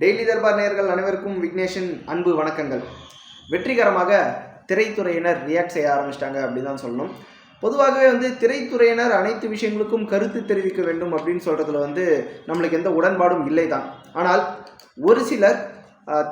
Daily Darbar நேயர்கள் அனைவருக்கும் விக்னேஷன் அன்பு வணக்கங்கள். வெற்றிகரமாக திரைத்துறையினர் ரியாக்ட் செய்ய ஆரம்பிச்சிட்டாங்க அப்படின்னு தான் சொல்லணும். பொதுவாகவே வந்து திரைத்துறையினர் அனைத்து விஷயங்களுக்கும் கருத்து தெரிவிக்க வேண்டும் அப்படின்னு சொல்கிறதுல வந்து நம்மளுக்கு எந்த உடன்பாடும் இல்லை தான் ஆனால் ஒரு சிலர்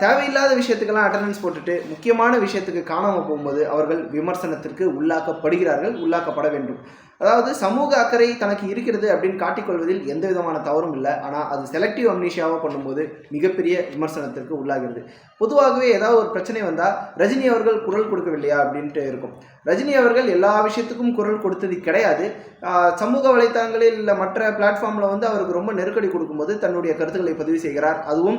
தேவையில்லாத விஷயத்துக்கெல்லாம் அட்டண்டன்ஸ் போட்டுட்டு முக்கியமான விஷயத்துக்கு காணாமல் போகும்போது அவர்கள் விமர்சனத்திற்கு உள்ளாக்கப்படுகிறார்கள் உள்ளாக்கப்பட வேண்டும். அதாவது சமூக அக்கறை தனக்கு இருக்கிறது அப்படின்னு காட்டிக்கொள்வதில் எந்த விதமான தவறும் இல்லை. ஆனால் அது செலக்டிவ் அம்னீஷியாவாக பண்ணும்போது மிகப்பெரிய விமர்சனத்திற்கு உள்ளாகிறது. பொதுவாகவே ஏதாவது ஒரு பிரச்சனை வந்தால் ரஜினி அவர்கள் குரல் கொடுக்கவில்லையா அப்படின்ட்டு இருக்கும். ரஜினி அவர்கள் எல்லா விஷயத்துக்கும் குரல் கொடுத்தது கிடையாது. சமூக வலைத்தளங்களில் இல்லை மற்ற பிளாட்ஃபார்மில் வந்து அவருக்கு ரொம்ப நெருக்கடி கொடுக்கும்போது தன்னுடைய கருத்துக்களை பதிவு செய்கிறார். அதுவும்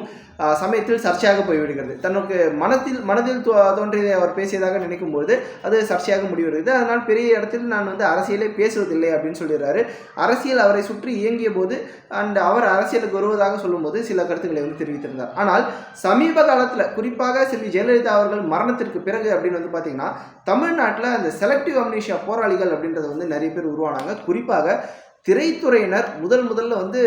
சமயத்தில் சர்ச்சையாக போய்விடுகிறது தனக்கு மனத்தில் மனதில் தோ- தோன்றியதை அவர் பேசியதாக நினைக்கும்போது அது சர்ச்சையாக முடிவெடுக்குது அதனால் பெரிய இடத்தில் நான் வந்து அரசியலே பேசுவதில்லை அப்படின்னு சொல்லிடுறாரு. அரசியல் அவரை சுற்றி இயங்கிய போது அண்ட் அவர் அரசியலுக்கு வருவதாக சொல்லும்போது சில கருத்துக்களை வந்து தெரிவித்திருந்தார். ஆனால் சமீப காலத்தில் குறிப்பாக செல்வி ஜெயலலிதா அவர்கள் மரணத்திற்கு பிறகு அப்படின்னு வந்து பார்த்தீங்கன்னா தமிழ்நாட்டில் அந்த செலக்டிவ் அம்னீஷியா போராளிகள் அப்படின்றது வந்து நிறைய பேர் உருவானாங்க. குறிப்பாக திரைத்துறையினர் முதல் முதல்ல வந்து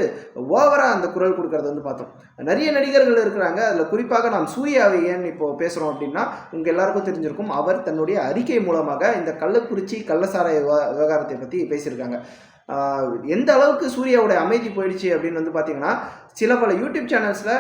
ஓவராக அந்த குரல் கொடுக்கறத வந்து பார்த்தோம். நிறைய நடிகர்கள் இருக்கிறாங்க. அதில் குறிப்பாக நாம் சூர்யாவை ஏன் இப்போ பேசுகிறோம் அப்படின்னா உங்கள் எல்லாருக்கும் தெரிஞ்சிருக்கும் அவர் தன்னுடைய அறிக்கை மூலமாக இந்த கள்ளக்குறிச்சி கள்ளசாராய விவகாரத்தை பற்றி பேசியிருக்காங்க. எந்த அளவுக்கு சூர்யாவுடைய அமைதி போயிடுச்சு அப்படின்னு வந்து பார்த்தீங்கன்னா சில பல யூடியூப் சேனல்ஸில்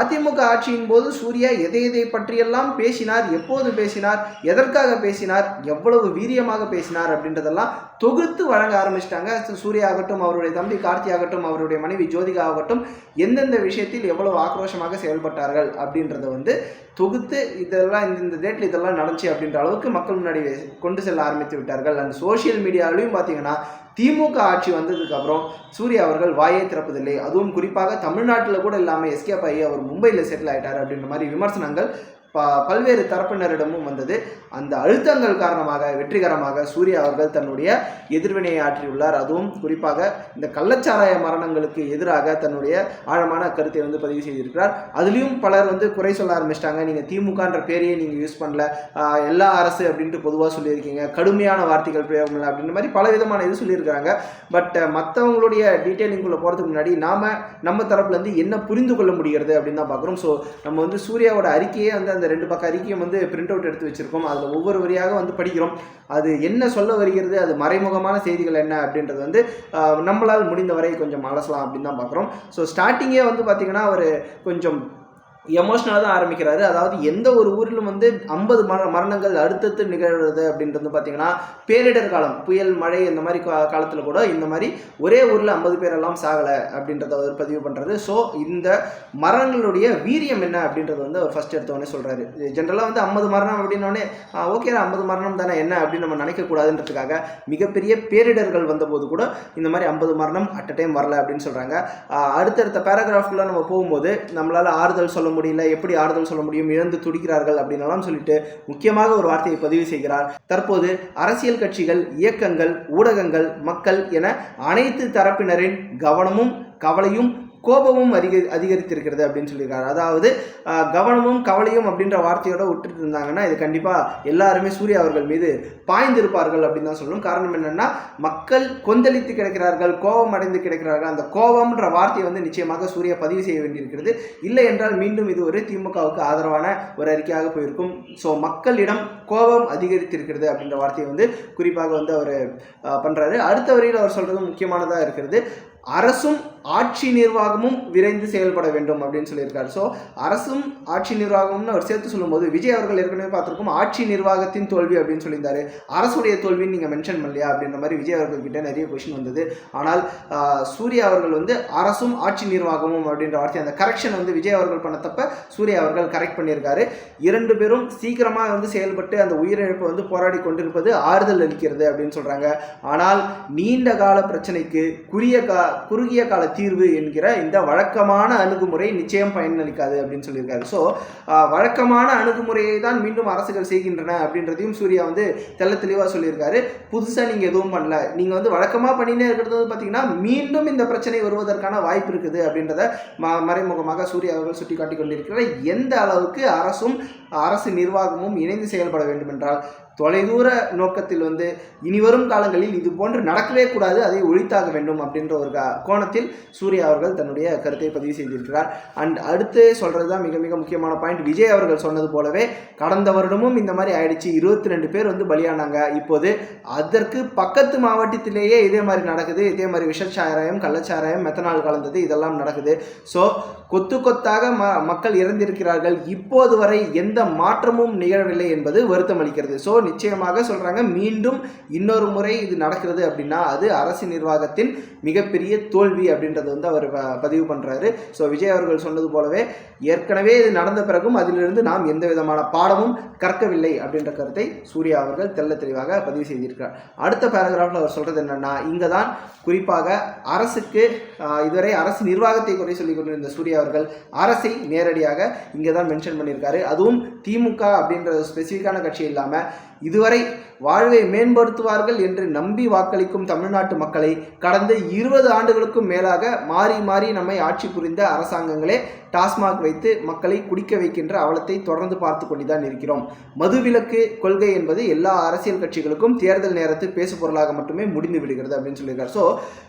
அதிமுக ஆட்சியின் போது சூர்யா எதை எதை பற்றியெல்லாம் பேசினார் எப்போது பேசினார் எதற்காக பேசினார் எவ்வளவு வீரியமாக பேசினார் அப்படின்றதெல்லாம் தொகுத்து வழங்க ஆரம்பிச்சிட்டாங்க. சூர்யா ஆகட்டும் அவருடைய தம்பி கார்த்தி ஆகட்டும் அவருடைய மனைவி ஜோதிகா ஆகட்டும் எந்தெந்த விஷயத்தில் எவ்வளவு ஆக்ரோஷமாக செயல்பட்டார்கள் அப்படின்றத வந்து தொகுத்து இதெல்லாம் இந்த இந்த டேட்டில் இதெல்லாம் நடந்துச்சு அப்படின்ற அளவுக்கு மக்கள் முன்னாடி கொண்டு செல்ல ஆரம்பித்து விட்டார்கள். அந்த சோஷியல் மீடியாவிலையும் பார்த்தீங்கன்னா திமுக ஆட்சி வந்ததுக்கு அப்புறம் சூர்யா அவர்கள் வாயை திறப்பதில்லை. அதுவும் குறிப்பாக தமிழ்நாட்டில் கூட இல்லாமல் எஸ்கேப் ஆகி அவர் மும்பையில் செட்டில் ஆயிட்டார் அப்படின்ற மாதிரி விமர்சனங்கள் ப பல்வேறு தரப்பினரிடமும் வந்தது. அந்த அழுத்தங்கள் காரணமாக வெற்றிகரமாக சூர்யா அவர்கள் தன்னுடைய எதிர்வினையை ஆற்றியுள்ளார். அதுவும் குறிப்பாக இந்த கள்ளச்சாராய மரணங்களுக்கு எதிராக தன்னுடைய ஆழமான கருத்தை வந்து பதிவு செய்திருக்கிறார். அதுலேயும் பலர் வந்து குறை சொல்ல ஆரம்பிச்சிட்டாங்க. நீங்கள் திமுகன்ற பேரையே நீங்கள் யூஸ் பண்ணல. எல்லா அரசு அப்படின்ட்டு பொதுவாக சொல்லியிருக்கீங்க. கடுமையான வார்த்தைகள் பிரயோகம் இல்லை அப்படின்ற மாதிரி பல விதமான இது சொல்லியிருக்காங்க பட் மற்றவங்களுடைய டீட்டெயிலிங்குள்ளே போகிறதுக்கு முன்னாடி நாம் நம்ம தரப்புலேருந்து என்ன புரிந்து கொள்ள முடிகிறது அப்படின்னு தான் பார்க்குறோம். ஸோ நம்ம வந்து சூர்யாவோட அறிக்கையே வந்து அந்த ரெண்டு பக்கம் அறிக்கையும் வந்து பிரிண்ட் அவுட் எடுத்து வச்சிருக்கோம். அதில் ஒவ்வொரு வரியாக வந்து படிக்கிறோம். அது என்ன சொல்ல வருகிறது அது மறைமுகமான செய்திகள் என்ன அப்படின்றது வந்து நம்மளால் நம்மளால் முடிந்தவரை கொஞ்சம் அலசலாம் அப்படின்னு தான் பார்க்குறோம். ஸோ ஸ்டார்டிங்கே வந்து பார்த்திங்கன்னா அவர் கொஞ்சம் எமோஷ்னலாக தான் ஆரம்பிக்கிறாரு. அதாவது எந்த ஒரு ஊரிலும் வந்து ஐம்பது மர மரணங்கள் அடுத்தடுத்து நிகழ்வது அப்படின்றது பார்த்தீங்கன்னா பேரிடர் காலம் புயல் மழை இந்த மாதிரி கா- காலத்தில் கூட இந்த மாதிரி ஒரே ஊரில் ஐம்பது பேரெல்லாம் சாகலை அப்படின்றத அவர் பதிவு பண்ணுறது ஸோ இந்த மரணங்களுடைய வீரியம் என்ன அப்படின்றது வந்து அவர் ஃபர்ஸ்ட் எடுத்தவொடனே சொல்கிறாரு ஜென்ரலாக வந்து ஐம்பது மரணம் அப்படின்னோடனே ஓகே ஐம்பது மரணம் தானே என்ன? அப்படின்னு நம்ம நினைக்கக்கூடாதுன்றதுக்காக மிகப்பெரிய பேரிடர்கள் வந்தபோது கூட இந்த மாதிரி ஐம்பது மரணம் அட் அ டைம் வரல அப்படின்னு சொல்கிறாங்க அடுத்தடுத்த பேராகிராஃப்குள்ளே நம்ம போகும்போது நம்மளால் ஆறுதல் சொல்ல முடியல எப்படி ஆறுதல் சொல்ல முடியும் இழந்து துடிக்கிறார்கள் அப்படின்னலாம் சொல்லிட்டு முக்கியமாக ஒரு வார்த்தையை பதிவு செய்கிறார். தற்போது அரசியல் கட்சிகள் இயக்கங்கள் ஊடகங்கள் மக்கள் என அனைத்து தரப்பினரின் கவனமும் கவலையும் கோபமும் அதிக அதிகரித்திருக்கிறது அப்படின்னு சொல்லியிருக்காரு. அதாவது கவனமும் கவலையும் அப்படின்ற வார்த்தையோட விட்டுட்டு இருந்தாங்கன்னா இது கண்டிப்பாக எல்லாருமே சூர்யா அவர்கள் மீது பாய்ந்திருப்பார்கள் அப்படின்னு தான் சொல்லணும். காரணம் என்னென்னா மக்கள் கொந்தளித்து கிடக்கிறார்கள் கோபம் அடைந்து கிடக்கிறார்கள். அந்த கோபம்ன்ற வார்த்தையை வந்து நிச்சயமாக சூர்யா பதிவு செய்ய வேண்டியிருக்கிறது. இல்லை என்றால் மீண்டும் இது ஒரு திமுகவுக்கு ஆதரவான ஒரு அறிக்கையாக போயிருக்கும். ஸோ மக்களிடம் கோபம் அதிகரித்திருக்கிறது அப்படின்ற வார்த்தையை வந்து குறிப்பாக வந்து அவர் பண்ணுறாரு அடுத்த வரையில் அவர் சொல்கிறது முக்கியமானதாக இருக்கிறது. அரசும் ஆட்சி நிர்வாகமும் விரைந்து செயல்பட வேண்டும் அப்படின்னு சொல்லியிருக்காரு. ஸோ அரசும் ஆட்சி நிர்வாகம்னு அவர் சேர்த்து சொல்லும்போது விஜய் அவர்கள் ஏற்கனவே பார்த்துருக்கோம் ஆட்சி நிர்வாகத்தின் தோல்வி அப்படின்னு சொல்லியிருந்தாரு. அரசுடைய தோல்வின்னு நீங்கள் மென்ஷன் பண்ணலையா அப்படின்ற மாதிரி விஜய் அவர்கள் கிட்ட நிறைய கொஷின் வந்தது. ஆனால் சூர்யா அவர்கள் வந்து அரசும் ஆட்சி நிர்வாகமும் அப்படின்ற வார்த்தை அந்த கரெக்ஷன் வந்து விஜய் அவர்கள் பண்ணத்தப்ப சூர்யா அவர்கள் கரெக்ட் பண்ணியிருக்காரு. இரண்டு பேரும் சீக்கிரமாக வந்து செயல்பட்டு அந்த உயிரிழப்பை வந்து போராடி கொண்டிருப்பது ஆறுதல் அளிக்கிறது அப்படின்னு சொல்கிறாங்க ஆனால் நீண்ட கால பிரச்சனைக்கு குறுகிய கா குறுகிய கால தீர்வு என்கிற இந்த வழக்கமான அணுகுமுறை நிச்சயம் பயனளிக்காது அப்படின்னு சொல்லியிருக்காரு. ஸோ வழக்கமான அணுகுமுறையை தான் மீண்டும் அரசுகள் செய்கின்றன அப்படின்றதையும் சூர்யா வந்து தெல்ல தெளிவாக சொல்லியிருக்காரு. புதுசாக நீங்கள் எதுவும் பண்ணல. நீங்கள் வந்து வழக்கமாக பண்ணினே இருக்கிறது வந்து பார்த்தீங்கன்னா மீண்டும் இந்த பிரச்சனை வருவதற்கான வாய்ப்பு இருக்குது அப்படின்றத ம மறைமுகமாக சூர்யா அவர்கள் சுட்டி காட்டி கொண்டிருக்கிறார். எந்த அளவுக்கு அரசும் அரசு நிர்வாகமும் இணைந்து செயல்பட வேண்டுமென்றால் தொலைதூர நோக்கத்தில் வந்து இனிவரும் காலங்களில் இது போன்று நடக்கவே கூடாது அதை ஒழித்தாக வேண்டும் அப்படின்ற ஒரு கோணத்தில் சூர்யா அவர்கள் தன்னுடைய கருத்தை பதிவு செய்திருக்கிறார். அண்ட் அடுத்து சொல்றது தான் மிக மிக முக்கியமான பாயிண்ட் விஜய் அவர்கள் சொன்னது போலவே கடந்த வருடமும் இந்த மாதிரி ஆயிடுச்சு. இருபத்தி ரெண்டு பேர் வந்து பலியானாங்க. இப்போது அதற்கு பக்கத்து மாவட்டத்திலேயே இதே மாதிரி நடக்குது. இதே மாதிரி விஷச்சாராயம் கள்ளச்சாராயம் மெத்தனால் கலந்தது இதெல்லாம் நடக்குது. ஸோ கொத்து கொத்தாக ம மக்கள் இறந்திருக்கிறார்கள். இப்போது வரை எந்த மாற்றமும் நிகழவில்லை என்பது வருத்தம் அளிக்கிறது. ஸோ நிச்சயமாக சொல்கிறாங்க மீண்டும் இன்னொரு முறை இது நடக்கிறது அப்படின்னா அது அரசு நிர்வாகத்தின் மிகப்பெரிய தோல்வி அப்படின்றது வந்து அவர் பதிவு பண்ணுறாரு ஸோ விஜய் அவர்கள் சொன்னது போலவே ஏற்கனவே இது நடந்த பிறகும் அதிலிருந்து நாம் எந்த விதமான பாடமும் கற்கவில்லை அப்படின்ற கருத்தை சூர்யா அவர்கள் தெள்ள தெளிவாக பதிவு செய்திருக்கிறார். அடுத்த பேராகிராஃபில் அவர் சொல்கிறது என்னென்னா இங்கே தான் குறிப்பாக அரசுக்கு இதுவரை அரசு நிர்வாகத்தை குறை சொல்லிக் கொண்டிருந்த சூர்யா அவர்கள் அரசை நேரடியாக இங்கே தான் மென்ஷன் பண்ணியிருக்காரு. அதுவும் திமுக அப்படின்ற ஸ்பெசிஃபிக்கான கட்சி இல்லாமல் இதுவரை வாழ்வை மேம்படுத்துவார்கள் என்று நம்பி வாக்களிக்கும் தமிழ்நாட்டு மக்களை கடந்த இருபது ஆண்டுகளுக்கும் மேலாக மாறி மாறி நம்மை ஆட்சி புரிந்த அரசாங்கங்களே டாஸ்மாக் வைத்து மக்களை குடிக்க வைக்கின்ற அவலத்தை தொடர்ந்து பார்த்து கொண்டுதான் இருக்கிறோம். மதுவிலக்கு கொள்கை என்பது எல்லா அரசியல் கட்சிகளுக்கும் தேர்தல் நேரத்தில் பேசு பொருளாக மட்டுமே முடிந்து விடுகிறது அப்படின்னு சொல்லியிருக்காரு. ஸோ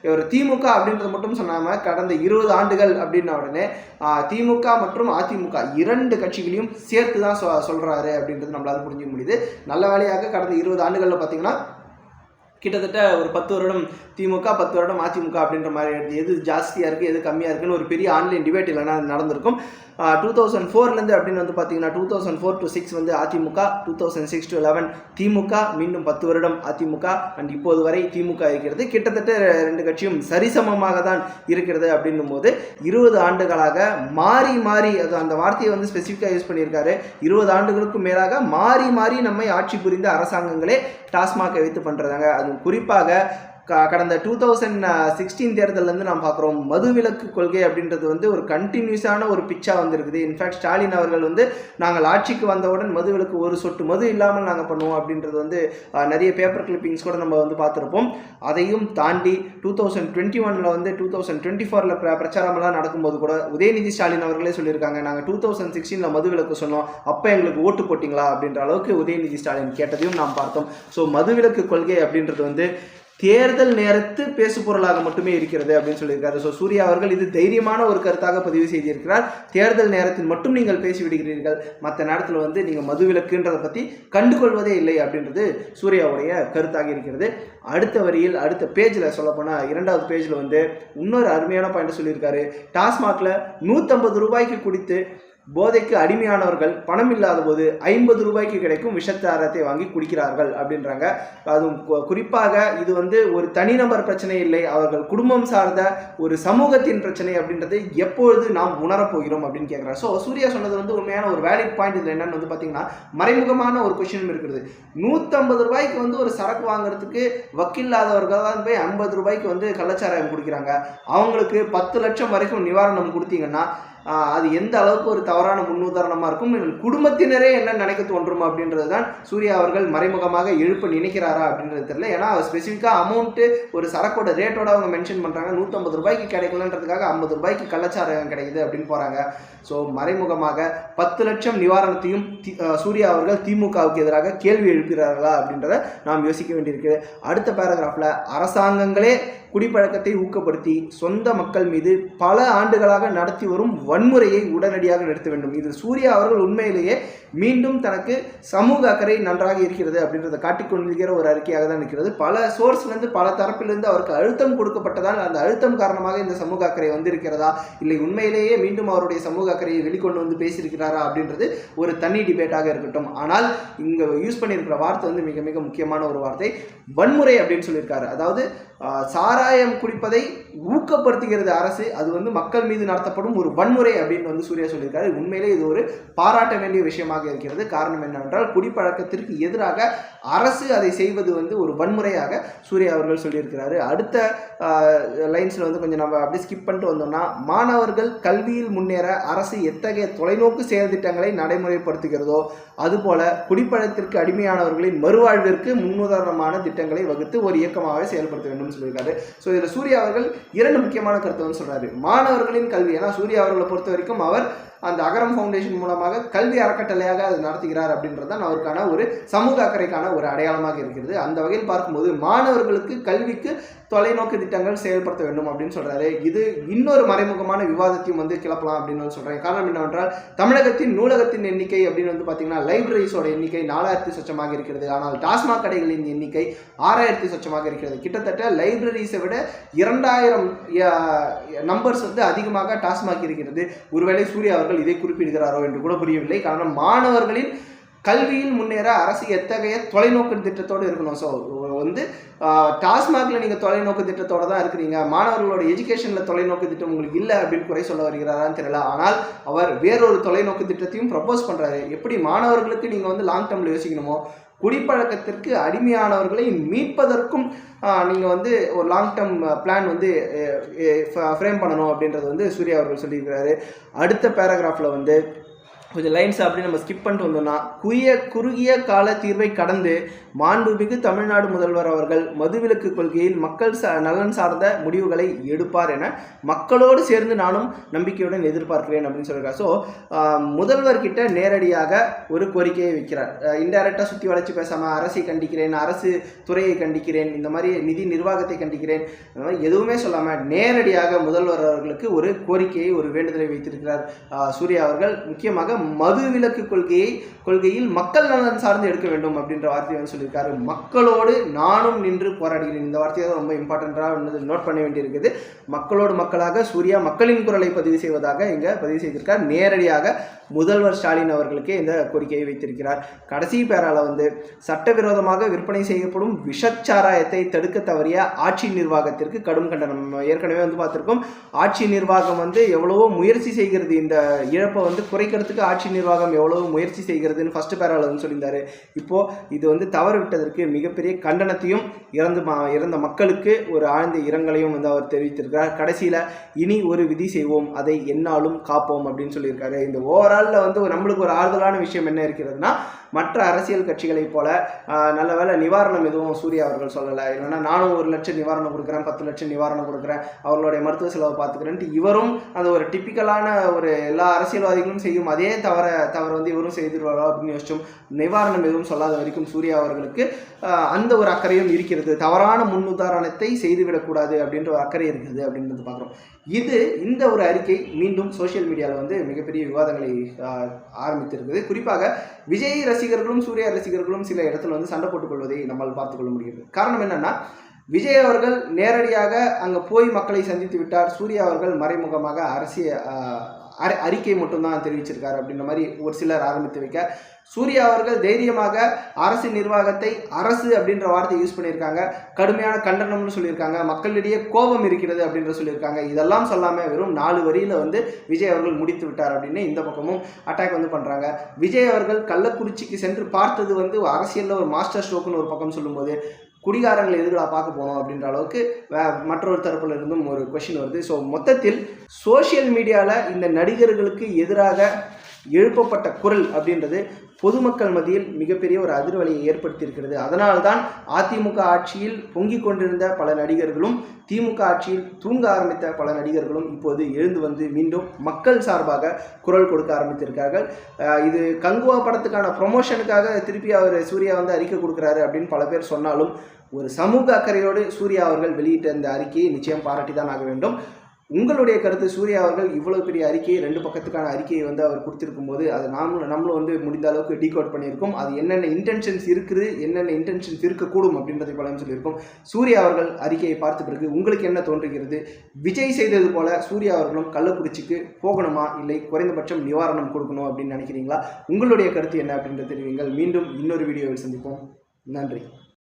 இவர் திமுக அப்படின்றது மட்டும் சொன்னாம கடந்த இருபது ஆண்டுகள் அப்படின்ன உடனே ஆஹ், திமுக மற்றும் அதிமுக இரண்டு கட்சிகளையும் சேர்த்து தான் சொ சொல்றாரு அப்படின்றது நம்மளால புரிஞ்சுக்க முடியுது. நல்ல வேலையாக கடந்த இருபது ஆண்டுகளில் பார்த்தீங்கன்னா கிட்டத்தட்ட ஒரு பத்து வருடம் திமுக பத்து வருடம் அதிமுக அப்படின்ற மாதிரி எது ஜாஸ்தியாக இருக்குது எது கம்மியாக இருக்குன்னு ஒரு பெரிய ஆன்லைன் டிபேட் இல்லைனா நடந்திருக்கும். டூ தௌசண்ட் ஃபோர்லேருந்து அப்படின்னு வந்து பார்த்தீங்கன்னா two thousand four to six வந்து AIADMK two thousand six to eleven DMK மீண்டும் பத்து வருடம் அதிமுக அண்ட் இப்போது வரை திமுக இருக்கிறது. கிட்டத்தட்ட ரெண்டு கட்சியும் சரிசமமாக தான் இருக்கிறது அப்படின்னும் போது இருபது ஆண்டுகளாக மாறி மாறி அது அந்த வார்த்தையை வந்து ஸ்பெசிஃபிக்காக யூஸ் பண்ணியிருக்காரு. இருபது ஆண்டுகளுக்கும் மேலாக மாறி மாறி நம்மை ஆட்சி புரிந்த அரசாங்கங்களே டாஸ்மாகை வைத்து பண்ணுறாங்க அது குறிப்பாக கடந்த டூ தௌசண்ட் சிக்ஸ்டீன் தேர்தலேருந்து நாம் பார்க்குறோம் மதுவிலக்கு கொள்கை அப்படின்றது வந்து ஒரு கண்டினியூஸான ஒரு பிச்சாக வந்திருக்குது. இன்ஃபேக்ட் ஸ்டாலின் அவர்கள் வந்து நாங்கள் ஆட்சிக்கு வந்தவுடன் மதுவிலக்கு ஒரு சொட்டு மது இல்லாமல் நாங்கள் பண்ணுவோம் அப்படின்றது வந்து நிறைய பேப்பர் கிளிப்பிங்ஸ் கூட நம்ம வந்து பார்த்துருப்போம். அதையும் தாண்டி டூ தௌசண்ட் டுவெண்ட்டி ஒனில் வந்து டூ தௌசண்ட் டுவெண்ட்டி ஃபோரில் பிரச்சாரமெல்லாம் நடக்கும்போது கூட உதயநிதி ஸ்டாலின் அவர்களே சொல்லியிருக்காங்க நாங்கள் டூ தௌசண்ட் சிக்ஸ்டீனில் மதுவிலக்கு சொன்னோம் அப்போ எங்களுக்கு ஓட்டு போட்டிங்களா அப்படின்ற அளவுக்கு உதயநிதி ஸ்டாலின் கேட்டதையும் நாம் பார்த்தோம். ஸோ மதுவிலக்கு கொள்கை அப்படின்றது வந்து தேர்தல் நேரத்து பேசு பொருளாக மட்டுமே இருக்கிறது அப்படின்னு சொல்லியிருக்காரு. ஸோ சூர்யா அவர்கள் இது தைரியமான ஒரு கருத்தாக பதிவு செய்திருக்கிறார். தேர்தல் நேரத்தில் மட்டும் நீங்கள் பேசிவிடுகிறீர்கள் மற்ற நேரத்தில் வந்து நீங்கள் மதுவிலக்குன்றதை பற்றி கண்டுகொள்வதே இல்லை அப்படின்றது சூர்யாவுடைய கருத்தாக இருக்கிறது. அடுத்த வரியில் அடுத்த பேஜில் சொல்லப்போனால் இரண்டாவது பேஜில் வந்து இன்னொரு அருமையான பாயிண்ட் சொல்லியிருக்காரு. டாஸ்மாகில் நூற்றம்பது ரூபாய்க்கு குடித்து போதைக்கு அடிமையானவர்கள் பணம் இல்லாத போது ஐம்பது ரூபாய்க்கு கிடைக்கும் விஷச்சாரத்தை வாங்கி குடிக்கிறார்கள் அப்படின்றாங்க. அதுவும் கு- குறிப்பாக இது வந்து ஒரு தனிநபர் பிரச்சனை இல்லை. அவர்கள் குடும்பம் சார்ந்த ஒரு சமூகத்தின் பிரச்சனை அப்படின்றது எப்பொழுது நாம் உணரப்போகிறோம் அப்படின்னு கேட்குறாங்க ஸோ சூர்யா சொன்னது வந்து உண்மையான ஒரு வேலிட் பாயிண்ட் இதில் என்னன்னு வந்து பார்த்தீங்கன்னா மறைமுகமான ஒரு கொஷினும் இருக்கிறது நூற்றம்பது ரூபாய்க்கு வந்து ஒரு சரக்கு வாங்குறதுக்கு வக்கில்லாதவர்கள் தான் போய் ஐம்பது ரூபாய்க்கு வந்து கள்ளச்சாராயம் கொடுக்குறாங்க. அவங்களுக்கு பத்து லட்சம் வரைக்கும் நிவாரணம் கொடுத்தீங்கன்னா அது எந்த அளவுக்கு ஒரு தவறான முன்னுதாரணமாக இருக்கும்? குடும்பத்தினரே என்ன நினைக்க தோன்றும் அப்படின்றது தான் சூர்யா அவர்கள் மறைமுகமாக எழுப்ப நினைக்கிறாரா அப்படின்றது தெரியல. ஏன்னா ஸ்பெசிஃபிக்காக அமௌண்ட்டு ஒரு சரக்கோட ரேட்டோட அவங்க மென்ஷன் பண்ணுறாங்க நூற்றம்பது ரூபாய்க்கு கிடைக்கலன்றதுக்காக ஐம்பது ரூபாய்க்கு கள்ளச்சாரம் கிடைக்குது அப்படின்னு போகிறாங்க ஸோ மறைமுகமாக பத்து லட்சம் நிவாரணத்தையும் சூர்யா அவர்கள் திமுகவுக்கு எதிராக கேள்வி எழுப்புகிறார்களா அப்படின்றத நாம் யோசிக்க வேண்டியிருக்கு அடுத்த பேராகிராஃபில் அரசாங்கங்களே குடிப்பழக்கத்தை ஊக்கப்படுத்தி சொந்த மக்கள் மீது பல ஆண்டுகளாக நடத்தி வரும் வன்முறையை உடனடியாக நிறுத்த வேண்டும். இது சூர்யா அவர்கள் உண்மையிலேயே மீண்டும் தனக்கு சமூக அக்கறை நன்றாக இருக்கிறது அப்படின்றத காட்டிக்கொண்டிருக்கிற ஒரு அறிக்கையாக தான் இருக்கிறது. பல சோர்ஸ்லேருந்து பல தரப்பிலிருந்து அவருக்கு அழுத்தம் கொடுக்கப்பட்டதால் அந்த அழுத்தம் காரணமாக இந்த சமூக அக்கறை வந்திருக்கிறதா? இல்லை உண்மையிலேயே மீண்டும் அவருடைய சமூக அக்கறையை வெளிக்கொண்டு வந்து பேசியிருக்கிறாரா அப்படின்றது ஒரு தனி டிபேட்டாக இருக்கட்டும். ஆனால் இங்கே யூஸ் பண்ணியிருக்கிற வார்த்தை வந்து மிக மிக முக்கியமான ஒரு வார்த்தை. வன்முறை அப்படின்னு சொல்லியிருக்காரு. அதாவது சாராயம் குடிப்பதை ஊக்கப்படுத்துகிறது அரசு அது வந்து மக்கள் மீது நடத்தப்படும் ஒரு வன்முறை அப்படின்னு வந்து சூர்யா சொல்லியிருக்காரு. உண்மையிலே இது ஒரு பாராட்ட வேண்டிய விஷயமாக இருக்கிறது. காரணம் என்னவென்றால் குடிப்பழக்கத்திற்கு எதிராக அரசு அதை செய்வது வந்து ஒரு வன்முறையாக சூர்யா அவர்கள் சொல்லியிருக்கிறாரு. அடுத்த லைன்ஸில் வந்து கொஞ்சம் நம்ம அப்படியே ஸ்கிப் பண்ணிட்டு வந்தோம்னா மாணவர்கள் கல்வியில் முன்னேற அரசு எத்தகைய தொலைநோக்கு செயல் திட்டங்களை நடைமுறைப்படுத்துகிறதோ அதுபோல குடிப்பழத்திற்கு அடிமையானவர்களின் மறுவாழ்விற்கு முன்னுதாரணமான திட்டங்களை வகுத்து ஒரு இயக்கமாகவே செயல்படுத்த வேண்டும் சொல்லியிருக்காரு. ஸோ இதில் சூர்யா அவர்கள் இரண்டு முக்கியமான கருத்து வந்து சொல்றாரு. மாணவர்களின் கல்வி. ஏன்னா சூர்யா அவர்களை பொறுத்த வரைக்கும் அவர் அந்த அகரம் ஃபவுண்டேஷன் மூலமாக கல்வி அறக்கட்டளையாக அது நடத்துகிறார் அப்படின்றது தான் அவருக்கான ஒரு சமூக அக்கறைக்கான ஒரு அடையாளமாக இருக்கிறது. அந்த வகையில் பார்க்கும்போது மாணவர்களுக்கு கல்விக்கு தொலைநோக்கு திட்டங்கள் செயல்படுத்த வேண்டும் அப்படின்னு சொல்கிறாரு இது இன்னொரு மறைமுகமான விவாதத்தையும் வந்து கிளப்பலாம் அப்படின்னு சொல்கிறேன் காரணம் என்னவென்றால் தமிழகத்தின் நூலகத்தின் எண்ணிக்கை அப்படின்னு வந்து பார்த்தீங்கன்னா லைப்ரரிஸோட எண்ணிக்கை நாலாயிரத்தி சொச்சமாக இருக்கிறது. ஆனால் டாஸ்மாக் கடைகளின் எண்ணிக்கை ஆறாயிரத்தி சொச்சமாக இருக்கிறது. கிட்டத்தட்ட லைப்ரரிஸை விட இரண்டாயிரம் நம்பர்ஸ் வந்து அதிகமாக டாஸ்மாக் இருக்கிறது. ஒருவேளை சூர்யா அவர்கள் இதை குறிப்பிடுகிறாரோ என்று கூட புரியவில்லை. காரணம் மாணவர்களின் கல்வியில் முன்னேற அரசு எத்தகைய தொலைநோக்கு திட்டத்தோடு இருக்கணும்? ஸோ வந்து டாஸ்மாகில் நீங்கள் தொலைநோக்கு திட்டத்தோடு தான் இருக்கிறீங்க. மாணவர்களோட எஜுகேஷனில் தொலைநோக்கு திட்டம் உங்களுக்கு இல்லை அப்படின்னு குறை சொல்ல வருகிறாரான்னு தெரியல. ஆனால் அவர் வேறொரு தொலைநோக்கு திட்டத்தையும் ப்ரப்போஸ் பண்ணுறாரு எப்படி மாணவர்களுக்கு நீங்கள் வந்து லாங் டேர்மில் யோசிக்கணுமோ குடிப்பழக்கத்திற்கு அடிமையானவர்களை மீட்பதற்கும் நீங்கள் வந்து ஒரு லாங் டேர்ம் பிளான் வந்து ஃப்ரேம் பண்ணணும் அப்படின்றது வந்து சூர்யா அவர்கள் சொல்லியிருக்கிறாரு. அடுத்த பேராகிராஃபில் வந்து கொஞ்சம் லைன்ஸ் அப்படி நம்ம ஸ்கிப் பண்ணிட்டு வந்தோம்னா குய குறுகிய கால தீர்வை கடந்து மாண்புமிகு தமிழ்நாடு முதல்வர் அவர்கள் மதுவிலக்கு கொள்கையில் மக்கள் ச நலன் சார்ந்த முடிவுகளை எடுப்பார் என மக்களோடு சேர்ந்து நானும் நம்பிக்கையுடன் எதிர்பார்க்கிறேன் அப்படின்னு சொல்லியிருக்காரு. ஸோ முதல்வர்கிட்ட நேரடியாக ஒரு கோரிக்கையை வைக்கிறார். இன்டைரக்டாக சுற்றி வளைச்சி பேசாமல் அரசை கண்டிக்கிறேன் அரசு துறையை கண்டிக்கிறேன் இந்த மாதிரி நிதி நிர்வாகத்தை கண்டிக்கிறேன் இந்த மாதிரி எதுவுமே சொல்லாமல் நேரடியாக முதல்வர் அவர்களுக்கு ஒரு கோரிக்கையை ஒரு வேண்டுதலை வைத்திருக்கிறார் சூர்யா அவர்கள். முக்கியமாக மது விலக்கு கொள்கையை கொள்கையில் மக்கள் நலன் சார்ந்து எடுக்க வேண்டும் அப்படின்ற வார்த்தையை வந்து சொல்லியிருக்காரு. மக்களோடு நானும் நின்று போராடுகிறேன். இந்த வார்த்தையை தான் ரொம்ப இம்பார்ட்டண்ட்டாக நோட் பண்ண வேண்டியிருக்குது. மக்களோடு மக்களாக சூர்யா மக்களின் குரலை பதிவு செய்வதாக இங்கே பதிவு செய்திருக்கார். நேரடியாக முதல்வர் ஸ்டாலின் அவர்களுக்கே இந்த கோரிக்கையை வைத்திருக்கிறார். கடைசி பேரால வந்து சட்டவிரோதமாக விற்பனை செய்யப்படும் விஷச்சாராயத்தை தடுக்க தவறிய ஆட்சி நிர்வாகத்திற்கு கடும் கண்டனம். ஏற்கனவே வந்து பார்த்துருக்கோம். ஆட்சி நிர்வாகம் வந்து எவ்வளவோ முயற்சி செய்கிறது. இந்த இழப்பை வந்து குறைக்கிறதுக்கு ஆட்சி நிர்வாகம் எவ்வளவு முயற்சி செய்கிறதுன்னு ஃபர்ஸ்ட் பேராளர்னு வந்து சொல்லியிருந்தாரு. இப்போ இது வந்து தவறு விட்டதற்கு மிகப்பெரிய கண்டனத்தையும் இறந்து இறந்த மக்களுக்கு ஒரு ஆழ்ந்த இரங்கலையும் வந்து அவர் தெரிவித்திருக்கிறார். கடைசியில் இனி ஒரு விதி செய்வோம் அதை என்னாலும் காப்போம் அப்படின்னு சொல்லியிருக்காரு. இந்த ஓவராலில் வந்து நம்மளுக்கு ஒரு ஆறுதலான விஷயம் என்ன இருக்கிறதுனா மற்ற அரசியல் கட்சிகளைப் போல நல்ல வேலை நிவாரணம் எதுவும் சூர்யா அவர்கள் சொல்லலை. இல்லைன்னா நானும் ஒரு லட்சம் நிவாரணம் கொடுக்குறேன் பத்து லட்சம் நிவாரணம் கொடுக்குறேன் அவர்களுடைய மருத்துவ செலவை பார்த்துக்கிறேன்ட்டு இவரும் அந்த ஒரு டிப்பிக்கலான ஒரு எல்லா அரசியல்வாதிகளும் செய்யும் அதே தவற தவறு வந்து இவரும் செய்திருவாரோ அப்படின்னு யோசிச்சோம் நிவாரணம் எதுவும் சொல்லாத வரைக்கும் சூர்யா அவர்களுக்கு அந்த ஒரு அக்கறையும் இருக்கிறது. தவறான முன்னுதாரணத்தை செய்துவிடக்கூடாது அப்படின்ற ஒரு அக்கறை இருக்குது அப்படின்றது பார்க்குறோம். இது இந்த ஒரு அறிக்கை மீண்டும் சோசியல் மீடியாவில் வந்து மிகப்பெரிய விவாதங்களை ஆரம்பித்திருக்குது. குறிப்பாக விஜய் ரசிகர்களும் சூர்யா ரசிகர்களும் சில இடத்துல வந்து சண்டை போட்டுக்கொள்வதை நம்மால் பார்த்துக்கொள்ள முடிகிறது. காரணம் என்னென்னா விஜய் அவர்கள் நேரடியாக அங்கே போய் மக்களை சந்தித்து விட்டார். சூர்யா அவர்கள் மறைமுகமாக அறி அறிக்கை மட்டும்தான் தெரிவிச்சிருக்காரு அப்படின்ற மாதிரி ஒரு சிலர் ஆரம்பித்து வைக்க. சூர்யா அவர்கள் தைரியமாக அரசு நிர்வாகத்தை அரசு அப்படின்ற வார்த்தையை யூஸ் பண்ணியிருக்காங்க. கடுமையான கண்டனம்னு சொல்லியிருக்காங்க. மக்களிடையே கோபம் இருக்கிறது அப்படின்ற சொல்லியிருக்காங்க. இதெல்லாம் சொல்லாமல் வெறும் நாலு வரியில் வந்து விஜய் அவர்கள் முடித்து விட்டார் அப்படின்னு இந்த பக்கமும் அட்டாக் வந்து பண்ணுறாங்க விஜய் அவர்கள் கள்ளக்குறிச்சிக்கு சென்று பார்த்தது வந்து அரசியலில் ஒரு மாஸ்டர் ஸ்ட்ரோக்குன்னு ஒரு பக்கம் சொல்லும்போது குடிகாரங்களை எதுகளா பார்க்க போனோம் அப்படின்ற அளவுக்கு மற்றொரு தரப்புல இருந்தும் ஒரு கொஷின் வருது. ஸோ மொத்தத்தில் சோசியல் மீடியாவில் இந்த நடிகர்களுக்கு எதிராக எழுப்பப்பட்ட குரல் அப்படின்றது பொதுமக்கள் மத்தியில் மிகப்பெரிய ஒரு அதிர்வலையை ஏற்படுத்தியிருக்கிறது. அதனால்தான் அதிமுக ஆட்சியில் பொங்கிக் கொண்டிருந்த பல நடிகர்களும் திமுக ஆட்சியில் தூங்க ஆரம்பித்த பல நடிகர்களும் இப்போது எழுந்து வந்து மீண்டும் மக்கள் சார்பாக குரல் கொடுக்க ஆரம்பித்திருக்கார்கள் இது கங்குவா படத்துக்கான ப்ரொமோஷனுக்காக திருப்பி அவர் சூர்யா வந்து அறிக்கை கொடுக்குறாரு அப்படின்னு பல பேர் சொன்னாலும் ஒரு சமூக அக்கறையோடு சூர்யா அவர்கள் வெளியிட்ட இந்த அறிக்கையை நிச்சயம் பாராட்டி தான் ஆக வேண்டும். உங்களுடைய கருத்து சூர்யா அவர்கள் இவ்வளோ பெரிய அறிக்கையை ரெண்டு பக்கத்துக்கான அறிக்கையை வந்து அவர் கொடுத்துருக்கும் போது அதை நாமளும் நம்மளும் வந்து முடிந்த அளவுக்கு டீகோட் பண்ணியிருக்கோம். அது என்னென்ன இன்டென்ஷன்ஸ் இருக்குது என்னென்ன இன்டென்ஷன்ஸ் இருக்கக்கூடும் அப்படின்றதை போல சொல்லியிருக்கோம். சூர்யா அவர்கள் அறிக்கையை பார்த்த பிறகு உங்களுக்கு என்ன தோன்றுகிறது? விஜய் செய்தது போல சூர்யா அவர்களும் கள்ளக்குறிச்சிக்கு போகணுமா? இல்லை குறைந்தபட்சம் நிவாரணம் கொடுக்கணும் அப்படின்னு நினைக்கிறீங்களா? உங்களுடைய கருத்து என்ன அப்படின்றத தெரிவிங்கள். மீண்டும் இன்னொரு வீடியோவில் சந்திப்போம். நன்றி.